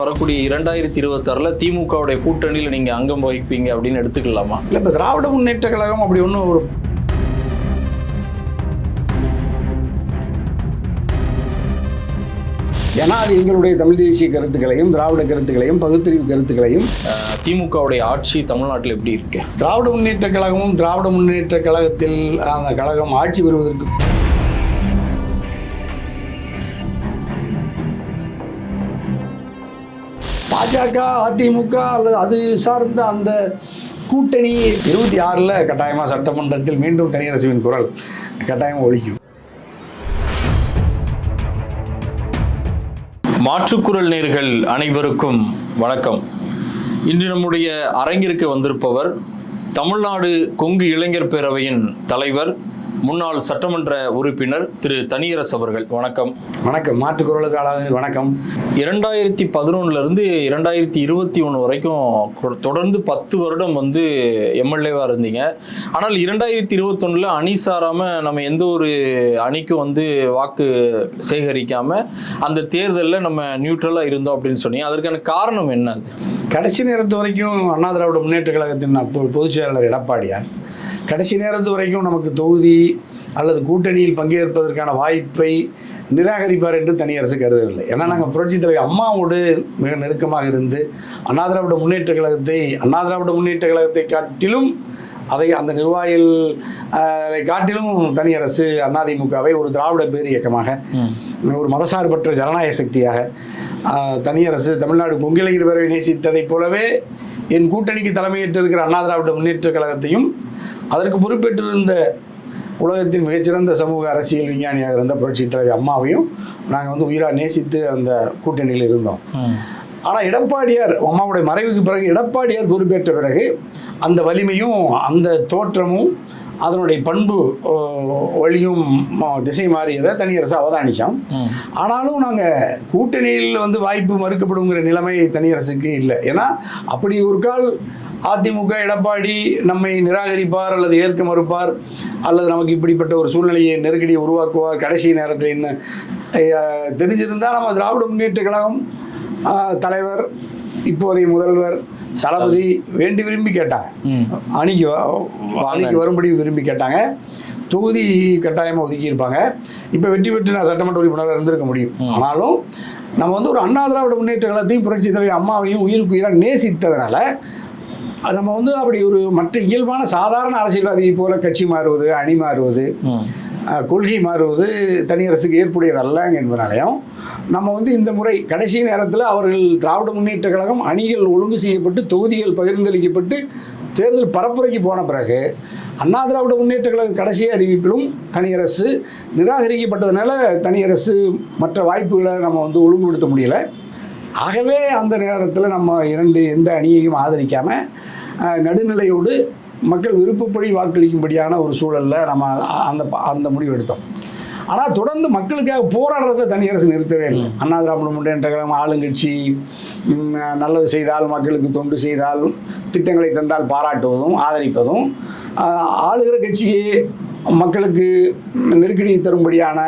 வரக்கூடிய இரண்டாயிரத்தி இருபத்தாறுல திமுகவுடைய கூட்டணியில் நீங்க அங்கம் வகிப்பீங்க அப்படின்னு எடுத்துக்கலாமா? இல்லை இப்போ திராவிட முன்னேற்ற கழகம் அப்படி ஒன்றும் ஒரு ஏன்னா அது எங்களுடைய தமிழ் தேசிய கருத்துக்களையும் திராவிட கருத்துக்களையும் பகுத்தறிவு கருத்துக்களையும் அஹ் திமுகவுடைய ஆட்சி தமிழ்நாட்டில் எப்படி இருக்கு? திராவிட முன்னேற்ற கழகமும் திராவிட முன்னேற்ற கழகத்தில் அந்த கழகம் ஆட்சி பெறுவதற்கு பாஜக அதிமுக அல்லது அது சார்ந்த அந்த கூட்டணி இருபத்தி ஆறில் கட்டாயமாக சட்டமன்றத்தில் மீண்டும் தனியரசுவின் குரல் கட்டாயமாக ஒழிக்கும். மாற்றுக்குரல் நேர்கள் அனைவருக்கும் வணக்கம். இன்று நம்முடைய அரங்கிற்கு வந்திருப்பவர் தமிழ்நாடு கொங்கு இளைஞர் பேரவையின் தலைவர் முன்னாள் சட்டமன்ற உறுப்பினர் திரு தனியரசு அவர்கள். வணக்கம். வணக்கம். மாற்றுக்குரலுக்கு ஆளாவது வணக்கம். இரண்டாயிரத்தி பதினொன்னுல இருந்து இரண்டாயிரத்தி இருபத்தி ஒன்று வரைக்கும் தொடர்ந்து பத்து வருடம் வந்து எம்எல்ஏவா இருந்தீங்க. ஆனால் இரண்டாயிரத்தி இருபத்தொன்னுல அணி சாராம நம்ம எந்த ஒரு அணிக்கும் வந்து வாக்கு சேகரிக்காம அந்த தேர்தலில் நம்ம நியூட்ரலா இருந்தோம் அப்படின்னு சொன்னீங்க. அதற்கான காரணம் என்ன? கடைசி நேரத்து வரைக்கும் அண்ணா திராவிட முன்னேற்ற கழகத்தின் அப்போ பொதுச் செயலாளர் எடப்பாடியார் கடைசி நேரத்து வரைக்கும் நமக்கு தொகுதி அல்லது கூட்டணியில் பங்கேற்பதற்கான வாய்ப்பை நிராகரிப்பார் என்று தனியரசு கருதவில்லை. ஏன்னா நாங்கள் புரட்சித் தலைவர் அம்மாவோடு மிக நெருக்கமாக இருந்து அண்ணா திராவிட முன்னேற்ற கழகத்தை அண்ணா திராவிட முன்னேற்ற கழகத்தை காட்டிலும் அதை அந்த நிர்வாகிகள் காட்டிலும் தனியரசு அதிமுகவை ஒரு திராவிட பேர் இயக்கமாக ஒரு மதசார்பற்ற ஜனநாயக சக்தியாக ஆஹ், தனியரசு தமிழ்நாடு கொங்கிளைஞர் பேரவை நேசித்ததைப் போலவே என் கூட்டணிக்கு தலைமையேற்றிருக்கிற அண்ணா திராவிட முன்னேற்ற கழகத்தையும் அதற்கு பொறுப்பேற்றிருந்த உலகத்தின் மிகச்சிறந்த சமூக அரசியல் விஞ்ஞானியாக இருந்த புரட்சித் தலைவர் அம்மாவையும் நாங்கள் வந்து உயிராக நேசித்து அந்த கூட்டணியில் இருந்தோம். ஆனால் எடப்பாடியார் அம்மாவுடைய மறைவுக்கு பிறகு எடப்பாடியார் பொறுப்பேற்ற பிறகு அந்த வலிமையும் அந்த தோற்றமும் அதனுடைய பண்பு வழியும் திசை மாறியதை தனியரசு அவதானிச்சோம் ஆனாலும் நாங்கள் கூட்டணியில் வந்து வாய்ப்பு மறுக்கப்படுங்கிற நிலைமை தனியரசுக்கு இல்லை. ஏன்னா அப்படி ஒரு கால் அதிமுக எடப்பாடி நம்மை நிராகரிப்பார் அல்லது ஏற்க மறுப்பார் அல்லது நமக்கு இப்படிப்பட்ட ஒரு சூழ்நிலையை நெருக்கடியை உருவாக்குவார் கடைசி நேரத்தில் என்ன? தெரிஞ்சிருந்தால் நம்ம திராவிட முன்னேற்ற கழகம் தலைவர் இப்போதைய முதல்வர் தளபதி வேண்டி விரும்பி கேட்டாங்க. அணிக்கு அணிக்கு வரும்படி விரும்பி கேட்டாங்க. தொகுதி கட்டாயமாக ஒதுக்கியிருப்பாங்க இப்போ வெற்றி பெற்று நான் சட்டமன்ற உறுப்பினராக இருந்திருக்க முடியும். ஆனாலும் நம்ம வந்து ஒரு அண்ணா திராவிட முன்னேற்ற கழகத்தையும் புரட்சி தலைவர் அம்மாவையும் உயிருக்கு உயிராக நேசித்ததுனால நம்ம வந்து அப்படி ஒரு மற்ற இயல்பான சாதாரண அரசியல்வாதியை போல கட்சி மாறுவது அணி மாறுவது கொள்கை மாறுவது தனியரசுக்கு ஏற்புடையதல்ல என்பதனாலையும் நம்ம வந்து இந்த முறை கடைசி நேரத்தில் அவர்கள் திராவிட முன்னேற்ற கழகம் அணிகள் ஒழுங்கு செய்யப்பட்டு தொகுதிகள் பகிர்ந்தளிக்கப்பட்டு தேர்தல் பரப்புரைக்கு போன பிறகு அண்ணா திராவிட முன்னேற்ற கழக கடைசி அறிவிப்பிலும் தனியரசு நிராகரிக்கப்பட்டதுனால தனியரசு மற்ற வாய்ப்புகளை நம்ம வந்து ஒழுங்குபடுத்த முடியல. ஆகவே அந்த நேரத்தில் நம்ம இரண்டு எந்த அணியையும் ஆதரிக்காமல் நடுநிலையோடு மக்கள் விருப்பப்படி வாக்களிக்கும்படியான ஒரு சூழலில் நம்ம அந்த அந்த முடிவு எடுத்தோம். ஆனால் தொடர்ந்து மக்களுக்காக போராடுறதை தனியரசு நிறுத்தவே இல்லை. அண்ணா திராவிட முன்னேற்ற கழகம் ஆளுங்கட்சி நல்லது செய்தால் மக்களுக்கு தொண்டு செய்தால் திட்டங்களை தந்தால் பாராட்டுவதும் ஆதரிப்பதும் ஆளுகிற கட்சியே மக்களுக்கு நெருக்கடி தரும்படியான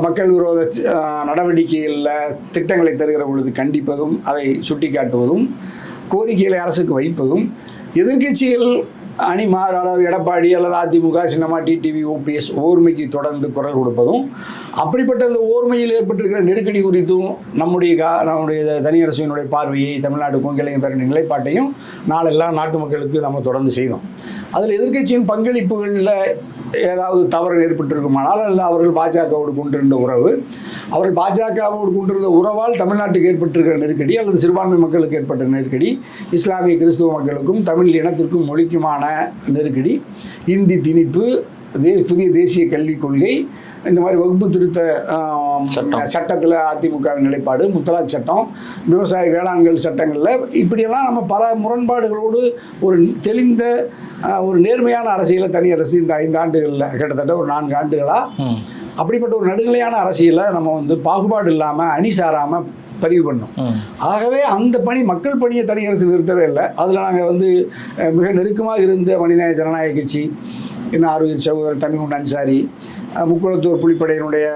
மக்கள் விரோத நடவடிக்கைகளில் திட்டங்களை தருகிற பொழுது கண்டிப்பதும் அதை சுட்டிக்காட்டுவதும் கோரிக்கைகளை அரசுக்கு வைப்பதும் எதிர்க்கட்சிகள் அணி மாறு அதாவது எடப்பாடி அல்லது அதிமுக சின்னமா டிடிவி ஓபிஎஸ் ஓர்மைக்கு தொடர்ந்து குரல் கொடுப்பதும் அப்படிப்பட்ட அந்த ஓர்மையில் ஏற்பட்டிருக்கிற நெருக்கடி குறித்தும் நம்முடைய கா நம்முடைய தனியரசினுடைய பார்வையை தமிழ்நாட்டுக்கும் கொங்கிளைய நிலைப்பாட்டையும் நாளெல்லாம் நாட்டு மக்களுக்கு நம்ம தொடர்ந்து செய்தோம். அதில் எதிர்க்கட்சியின் பங்களிப்புகளில் ஏதாவது தவறு ஏற்பட்டிருக்குமானால் அல்லது அவர்கள் பாஜகவோடு கொண்டிருந்த உறவு அவர்கள் பாஜகவோடு கொண்டிருந்த உறவால் தமிழ்நாட்டுக்கு ஏற்பட்டிருக்கிற நெருக்கடி அல்லது சிறுபான்மை மக்களுக்கு ஏற்பட்ட நெருக்கடி இஸ்லாமிய கிறிஸ்துவ மக்களுக்கும் தமிழ் இனத்திற்கும் மொழிக்குமான நெருக்கடி இந்தி திணிப்பு தே புதிய தேசிய கல்விக் கொள்கை இந்த மாதிரி வகுப்பு திருத்த. சட்டத்தில் அதிமுகவின் நிலைப்பாடு முத்தலாக் சட்டம் விவசாய வேளாண்கள் சட்டங்களில் இப்படியெல்லாம் நம்ம பல முரண்பாடுகளோடு ஒரு தெளிந்த ஒரு நேர்மையான அரசியலை தனி அரசு இந்த ஐந்து ஆண்டுகளில் கிட்டத்தட்ட ஒரு நான்கு ஆண்டுகளாக. அப்படிப்பட்ட ஒரு நடுநிலையான அரசியலை நம்ம வந்து பாகுபாடு இல்லாமல் அணி சாராமல் பதிவு பண்ணோம். ஆகவே அந்த பணி மக்கள் பணியை தனி அரசு நிறுத்தவே இல்லை அதில் நாங்கள் வந்து மிக நெருக்கமாக இருந்த மனிதநேய ஜனநாயக கட்சி இன்னும் ஆரோக்கிய சகோதரர் தமிமுன் அன்சாரி முக்குளத்தூர் புலிப்படையினுடைய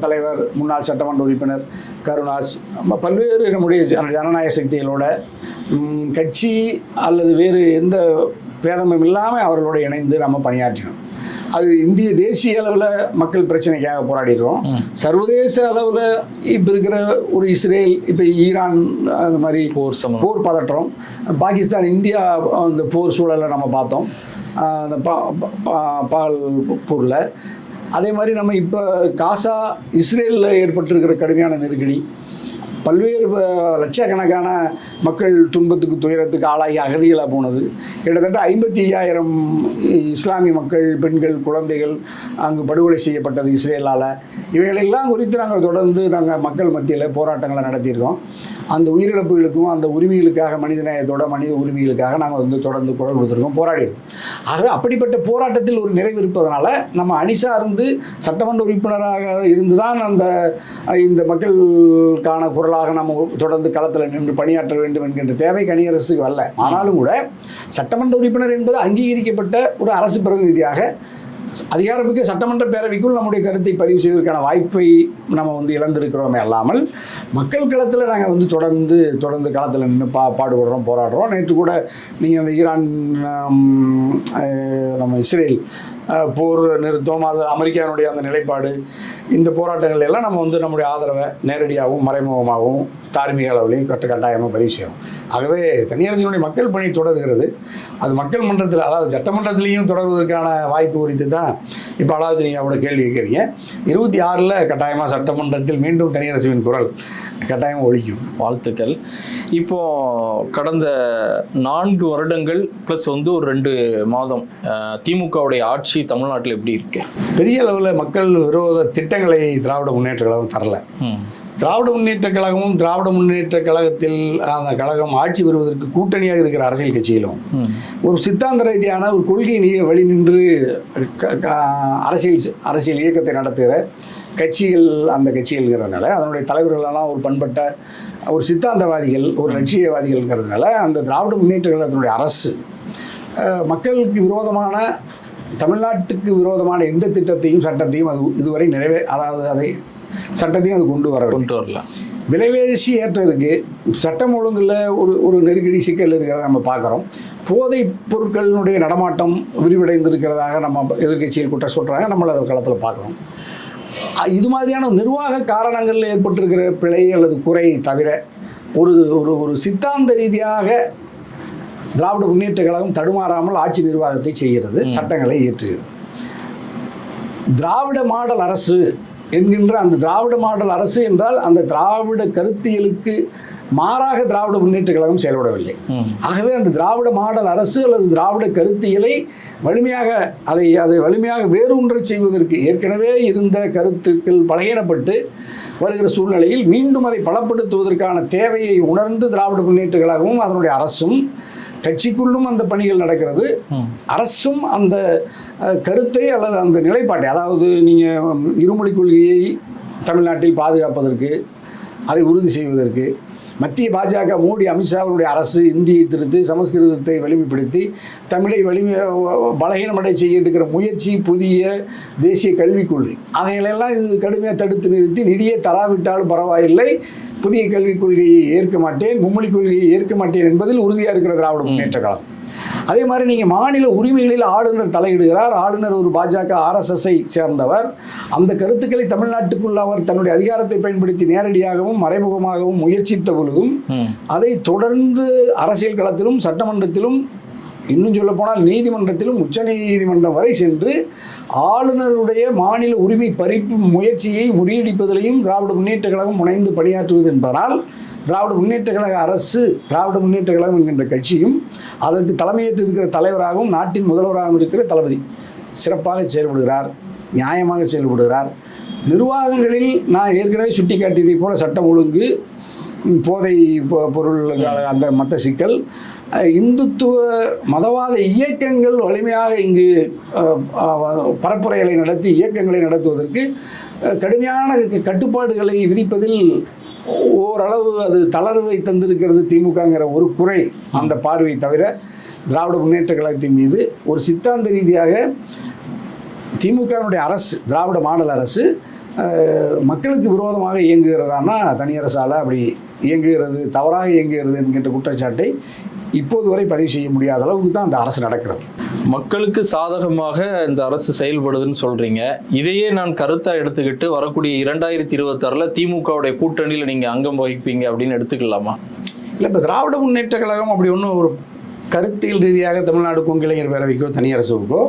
தலைவர் முன்னாள் சட்டமன்ற உறுப்பினர் கருணாஸ் பல்வேறு நம்முடைய ஜன- ஜனநாயக சக்திகளோட கட்சி அல்லது வேறு எந்த பேதமும் இல்லாமல் அவர்களோட இணைந்து நம்ம பணியாற்றினோம். அது இந்திய தேசிய அளவில் மக்கள் பிரச்சனைக்காக போராடிடுறோம். சர்வதேச அளவில் இப்போ இருக்கிற ஒரு இஸ்ரேல் இப்போ ஈரான் அந்த மாதிரி போர் போர் பதற்றம் பாகிஸ்தான் இந்தியா அந்த போர் சூழலை நம்ம பார்த்தோம். அந்த பா பா- பால் அதே மாதிரி நம்ம இப்போ காசா இஸ்ரேலில் ஏற்பட்டிருக்கிற கடுமையான நெருக்கடி. பல்வேறு லட்சக்கணக்கான மக்கள் துன்பத்துக்கு துயரத்துக்கு ஆளாகி அகதிகளாக போனது. கிட்டத்தட்ட ஐம்பத்தி ஐயாயிரம் இஸ்லாமிய மக்கள் பெண்கள் குழந்தைகள் அங்கு படுகொலை செய்யப்பட்டது இஸ்ரேலால். இவைகளெல்லாம் குறித்து நாங்கள் தொடர்ந்து நாங்கள் மக்கள் மத்தியில் போராட்டங்களை நடத்தியிருக்கோம். அந்த உயிரிழப்புகளுக்கும் அந்த உரிமைகளுக்காக மனிதநேயத்தோட மனித உரிமைகளுக்காக நாங்கள் வந்து தொடர்ந்து குரல் கொடுத்துருக்கோம் போராடிருக்கோம் ஆக அப்படிப்பட்ட போராட்டத்தில் ஒரு நிறைவு இருப்பதனால நம்ம அணிசா இருந்து சட்டமன்ற உறுப்பினராக இருந்து தான் அந்த இந்த மக்களுக்கான குரலாக நம்ம தொடர்ந்து களத்தில் நின்று பணியாற்ற வேண்டும் என்கின்ற தேவை கணியரசுக்கு வரல ஆனாலும் கூட சட்டமன்ற உறுப்பினர் என்பது அங்கீகரிக்கப்பட்ட ஒரு அரசு பிரதிநிதியாக அதிகாரமிக்க சட்டமன்ற பேரவைக்குள் நம்முடைய கருத்தை பதிவு செய்வதற்கான வாய்ப்பை நம்ம வந்து இழந்திருக்கிறோமே அல்லாமல் மக்கள் களத்தில் நாங்கள் வந்து தொடர்ந்து தொடர்ந்து களத்தில் நின்று பா பாடுபடுறோம் போராடுறோம். நேற்று கூட நீங்கள் அந்த ஈரான் நம்ம இஸ்ரேல் போர் நிறுத்தம் அது அமெரிக்காவினுடைய அந்த நிலைப்பாடு இந்த போராட்டங்கள் எல்லாம் நம்ம வந்து நம்முடைய ஆதரவை நேரடியாகவும் மறைமுகமாகவும் தார்மீக அளவுலையும் கட்ட கட்டாயமாக பதிவு செய்யணும் ஆகவே தனியரசினுடைய மக்கள் பணி தொடர்கிறது. அது மக்கள் மன்றத்தில் அதாவது சட்டமன்றத்திலையும் தொடர்வதற்கான வாய்ப்பு குறித்து தான் இப்போ அலாவது நீங்கள் அவரோட கேள்வி கேட்குறீங்க. இருபத்தி ஆறில் கட்டாயமாக சட்டமன்றத்தில் மீண்டும் தனியரசுவின் குரல் கட்டாயமாக ஒழிக்கும். வாழ்த்துக்கள். இப்போ கடந்த நான்கு வருடங்கள் ப்ளஸ் வந்து ஒரு ரெண்டு மாதம் திமுகவுடைய ஆட்சி தமிழ்நாட்டில் எப்படி இருக்கு பெரிய அளவில் மக்கள் விரோத திட்டங்களை திராவிட முன்னேற்ற கழகம் தரல. திராவிட முன்னேற்ற கழகமும் திராவிட முன்னேற்ற கழகத்தில் அந்த கழகம் ஆட்சி பெறுவதற்கு கூட்டணியாக இருக்கிற அரசியல் கட்சியிலும். ஒரு சித்தாந்த ரீதியான ஒரு கொள்கை நீ வழி நின்று அரசியல் அரசியல் இயக்கத்தை நடத்துகிற கட்சிகள் அந்த கட்சிகள்ங்கிறதுனால அதனுடைய தலைவர்களெல்லாம் ஒரு பண்பட்ட ஒரு சித்தாந்தவாதிகள் ஒரு லட்சியவாதிகள்ங்கிறதுனால அந்த திராவிட முன்னேற்ற கழகத்தினுடைய அரசு மக்களுக்கு விரோதமான தமிழ்நாட்டுக்கு விரோதமான எந்த திட்டத்தையும் சட்டத்தையும் அது இதுவரை நிறைவே அதாவது அதை சட்டத்தையும் அது கொண்டு வரவில்லை. கொண்டு வரல. விலைவேசி ஏற்றம் இருக்கு சட்டம் ஒழுங்குல ஒரு ஒரு நெருக்கடி சிக்கல் இருக்கிறத நம்ம பார்க்குறோம். போதைப் பொருட்களினுடைய நடமாட்டம் விரிவடைந்திருக்கிறதாக நம்ம எதிர்க்கட்சியில் குற்றம் சொல்கிறாங்க நம்மள அதை களத்தில் பார்க்குறோம். இது மாதிரியான நிர்வாக காரணங்களில் ஏற்பட்டிருக்கிற பிழை அல்லது குறை தவிர ஒரு ஒரு ஒரு சித்தாந்த ரீதியாக திராவிட முன்னேற்ற கழகம் தடுமாறாமல் ஆட்சி நிர்வாகத்தை செய்கிறது சட்டங்களை இயற்றுகிறது. திராவிட மாடல் அரசு என்கின்ற அந்த திராவிட மாடல் அரசு என்றால் அந்த திராவிட கருத்தியலுக்கு மாறாக திராவிட முன்னேற்ற கழகம் செயல்படவில்லை. ஆகவே அந்த திராவிட மாடல் அரசு அல்லது திராவிட கருத்தியலை வலிமையாக அதை அதை வலிமையாக வேரூன்றச் செய்வதற்கு ஏற்கனவே இருந்த கருத்துக்கள் பலகீனப்பட்டு வருகிற சூழ்நிலையில் மீண்டும் அதை பலப்படுத்துவதற்கான தேவையை உணர்ந்து திராவிட முன்னேற்ற கழகமும் அதனுடைய அரசும் கட்சிக்குள்ளும் அந்த பணிகள் நடக்கிறது. அரசும் அந்த கருத்தை அல்லது அந்த நிலைப்பாட்டை அதாவது நீங்கள் இருமொழி கொள்கையை தமிழ்நாட்டில் பாதுகாப்பதற்கு அதை உறுதி செய்வதற்கு மத்திய பாஜக மோடி அமித்ஷாவினுடைய அரசு இந்தியை திருத்தி சமஸ்கிருதத்தை வலிமைப்படுத்தி தமிழை வலிமை பலகீனமடை செய்ய எடுக்கிற முயற்சி புதிய தேசிய கல்விக் கொள்கை அதைகளெல்லாம் இது கடுமையாக தடுத்து நிறுத்தி நிதியை தராவிட்டாலும் பரவாயில்லை. புதிய கல்விக் கொள்கையை ஏற்க மாட்டேன் மும்மொழி கொள்கையை ஏற்க மாட்டேன் என்பதில் உறுதியாக இருக்கிற திராவிட முன்னேற்ற காலம் அதே மாதிரி நீங்கள் மாநில உரிமைகளில் ஆளுநர் தலையிடுகிறார் ஆளுநர் ஒரு பாஜக ஆர்எஸ்எஸ்ஐ சேர்ந்தவர் அந்த கருத்துக்களை தமிழ்நாட்டுக்குள் அவர் தன்னுடைய அதிகாரத்தை பயன்படுத்தி நேரடியாகவும் மறைமுகமாகவும் முயற்சித்த பொழுதும். அதை தொடர்ந்து அரசியல் களத்திலும் சட்டமன்றத்திலும் இன்னும் சொல்ல போனால் நீதிமன்றத்திலும் உச்ச நீதிமன்றம் வரை சென்று ஆளுநருடைய மாநில உரிமை பறிப்பு முயற்சியை முறியடிப்பதிலையும் திராவிட முன்னேற்ற கழகம் முனைந்து பணியாற்றுவது என்பதனால் திராவிட முன்னேற்ற கழக அரசு திராவிட முன்னேற்ற கழகம் என்கின்ற கட்சியும் அதற்கு தலைமையேற்று இருக்கிற தலைவராகவும் நாட்டின் முதல்வராகவும் இருக்கிற தளபதி சிறப்பாக செயல்படுகிறார் நியாயமாக செயல்படுகிறார். நிர்வாகங்களில் நான் ஏற்கனவே சுட்டிக்காட்டியதை போல சட்டம் ஒழுங்கு போதை பொ- பொருள் அந்த மற்ற சிக்கல் இந்துத்துவ மதவாத இயக்கங்கள் வலிமையாக இங்கு பரப்புரைகளை நடத்தி இயக்கங்களை நடத்துவதற்கு கடுமையான கட்டுப்பாடுகளை விதிப்பதில் ஓரளவு அது தளர்வை தந்திருக்கிறது திமுகங்கிற ஒரு குறை அந்த பார்வை தவிர திராவிட முன்னேற்ற கழகத்தின் மீது ஒரு சித்தாந்த ரீதியாக திமுகவினுடைய அரசு திராவிட மாடல் அரசு மக்களுக்கு விரோதமாக இயங்குகிறதானா தனியரசால் அப்படி இயங்குகிறது தவறாக இயங்குகிறது என்கின்ற குற்றச்சாட்டை இப்போது வரை பதிவு செய்ய முடியாத அளவுக்கு தான் அந்த அரசு நடக்கிறது. மக்களுக்கு சாதகமாக இந்த அரசு செயல்படுதுன்னு சொல்றீங்க. இதையே நான் கருத்தா எடுத்துக்கிட்டு வரக்கூடிய இரண்டாயிரத்தி இருபத்தாறுல திமுகவுடைய கூட்டணியில நீங்க அங்கம் வகிப்பீங்க அப்படின்னு எடுத்துக்கலாமா? இல்லை இப்போ திராவிட முன்னேற்ற கழகம் அப்படி ஒன்றும் ஒரு கருத்தியல் ரீதியாக தமிழ்நாடு கொங்கிளைஞர் பேரவைக்கோ தனியரசுக்கோ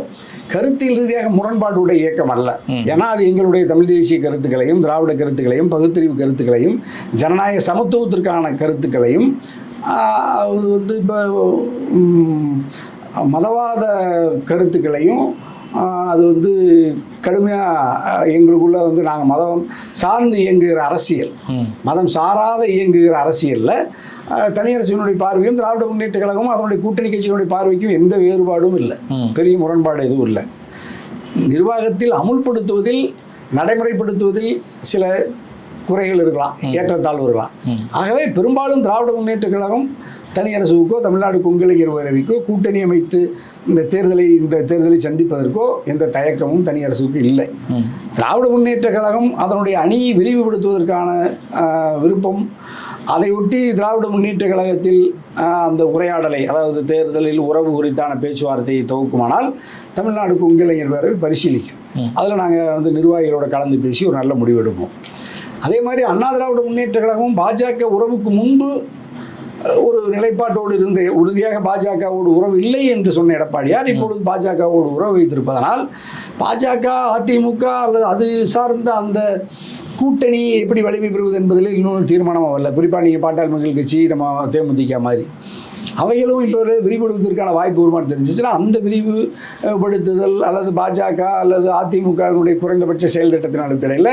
கருத்தியல் ரீதியாக முரண்பாடுடைய இயக்கம் அல்ல. ஏன்னா அது எங்களுடைய தமிழ் தேசிய கருத்துக்களையும் திராவிட கருத்துக்களையும் பகுத்தறிவு கருத்துக்களையும் ஜனநாயக சமத்துவத்திற்கான கருத்துக்களையும் வந்து இப்போ மதவாத கருத்துக்களையும் அது வந்து கடுமையாக எங்களுக்குள்ள வந்து நாங்கள் மதம் சார்ந்து இயங்குகிற அரசியல். மதம் சாராத இயங்குகிற அரசியலில் தனியரசினுடைய பார்வையும் திராவிட முன்னேற்ற கழகமும் அதனுடைய கூட்டணி கட்சியினுடைய பார்வைக்கும் எந்த வேறுபாடும் இல்லை. பெரிய முரண்பாடு எதுவும் இல்லை நிர்வாகத்தில் அமுல்படுத்துவதில் நடைமுறைப்படுத்துவதில் சில குறைகள் இருக்கலாம் ஏற்றத்தாழ்வு இருக்கலாம். ஆகவே பெரும்பாலும் திராவிட முன்னேற்ற கழகம் தனியரசுக்கோ தமிழ்நாடு கொங்கிளைஞர் பேரவைக்கோ கூட்டணி அமைத்து இந்த தேர்தலை இந்த தேர்தலை சந்திப்பதற்கோ எந்த தயக்கமும் தனியரசுக்கு இல்லை. திராவிட முன்னேற்ற கழகம் அதனுடைய அணியை விரிவுபடுத்துவதற்கான விருப்பம் அதையொட்டி திராவிட முன்னேற்ற கழகத்தில் அந்த உரையாடலை அதாவது தேர்தலில் உறவு குறித்தான பேச்சுவார்த்தையை துவக்குமானால் தமிழ்நாடு கொங்கிளைஞர் பேரவை பரிசீலிக்கும். அதில் நாங்கள் வந்து நிர்வாகிகளோட கலந்து பேசி ஒரு நல்ல முடிவெடுப்போம் அதே மாதிரி அண்ணா திராவிட முன்னேற்ற கழகமும் பாஜக உறவுக்கு முன்பு ஒரு நிலைப்பாட்டோடு இருந்த உறுதியாக பாஜகவோடு உறவு இல்லை என்று சொன்ன எடப்பாடியார் இப்பொழுது பாஜகவோடு உறவு வைத்திருப்பதனால் பாஜக அதிமுக அல்லது அது சார்ந்த அந்த கூட்டணி எப்படி வலிமை பெறுவது என்பதில் இன்னொரு தீர்மானம் வரல. குறிப்பாக நீங்கள் பாட்டாள் மக்கள் கட்சி நம்ம தேமுதிக மாதிரி. அவைகளும் இப்போ விரிவுபடுவதற்கான வாய்ப்பு வருமானம் தெரிஞ்சிச்சுன்னா அந்த விரிவுபடுத்துதல் அல்லது பாஜக அல்லது அதிமுகவினுடைய குறைந்தபட்ச செயல் திட்டத்தின் அடிப்படையில்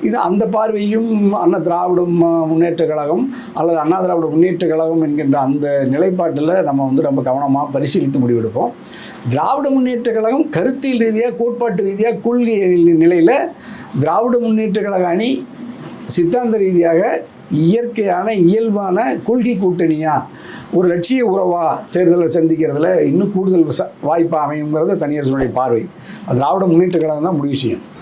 இது அந்த பார்வையும் அண்ணா திராவிட முன்னேற்ற கழகம் அல்லது அண்ணா திராவிட முன்னேற்ற கழகம் என்கின்ற அந்த நிலைப்பாட்டில் நம்ம வந்து ரொம்ப கவனமாக பரிசீலித்து முடிவெடுப்போம். திராவிட முன்னேற்ற கழகம் கருத்தியல் ரீதியாக கோட்பாட்டு ரீதியாக கொள்கை நிலையில் திராவிட முன்னேற்ற கழக அணி சித்தாந்த ரீதியாக இயற்கையான இயல்பான கொள்கை கூட்டணியா? ஒரு லட்சிய உறவா தேர்தலை சந்திக்கிறதுல இன்னும் கூடுதல் வாய்ப்பாக அமையுங்கிறது தனியார் சூழ்நிலை பார்வை. அது திராவிட முன்னேற்ற கழகம் தான் முடிவு செய்யும்.